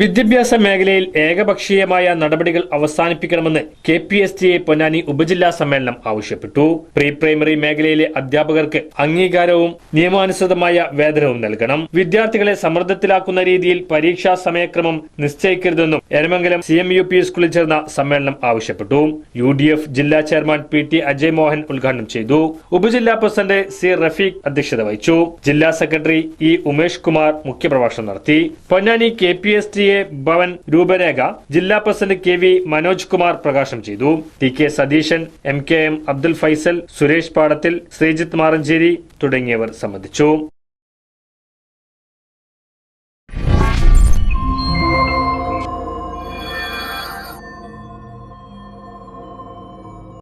വിദ്യാഭ്യാസ മേഖലയിൽ ഏകപക്ഷീയമായ നടപടികൾ അവസാനിപ്പിക്കണമെന്ന് K P S T A Ponnani ഉപജില്ലാ സമ്മേളനം ആവശ്യപ്പെട്ടു. പ്രീ പ്രൈമറി മേഖലയിലെ അധ്യാപകർക്ക് അംഗീകാരവും നിയമാനുസൃതമായ വേതനവും നൽകണം. വിദ്യാർത്ഥികളെ സമ്മർദ്ദത്തിലാക്കുന്ന രീതിയിൽ പരീക്ഷാ സമയക്രമം നിശ്ചയിക്കരുതെന്നും Eramangalam C M U P സ്കൂളിൽ ചേർന്ന സമ്മേളനം ആവശ്യപ്പെട്ടു. യു ഡി എഫ് ജില്ലാ chairman P T Ajay Mohan ഉദ്ഘാടനം ചെയ്തു. ഉപജില്ലാ പ്രസിഡന്റ് സി റഫീഖ് അധ്യക്ഷത വഹിച്ചു. ജില്ലാ സെക്രട്ടറി ഇ ഉമേഷ് കുമാർ മുഖ്യപ്രഭാഷണം നടത്തി. Ponnani K P S T A Bhavan രൂപരേഖ ജില്ലാ president K V Manoj Kumar പ്രകാശനം ചെയ്തു. T K Satheesan M K M Abdul Faisal Suresh Padathil Sreejith Maranchery തുടങ്ങിയവർ സംബന്ധിച്ചു.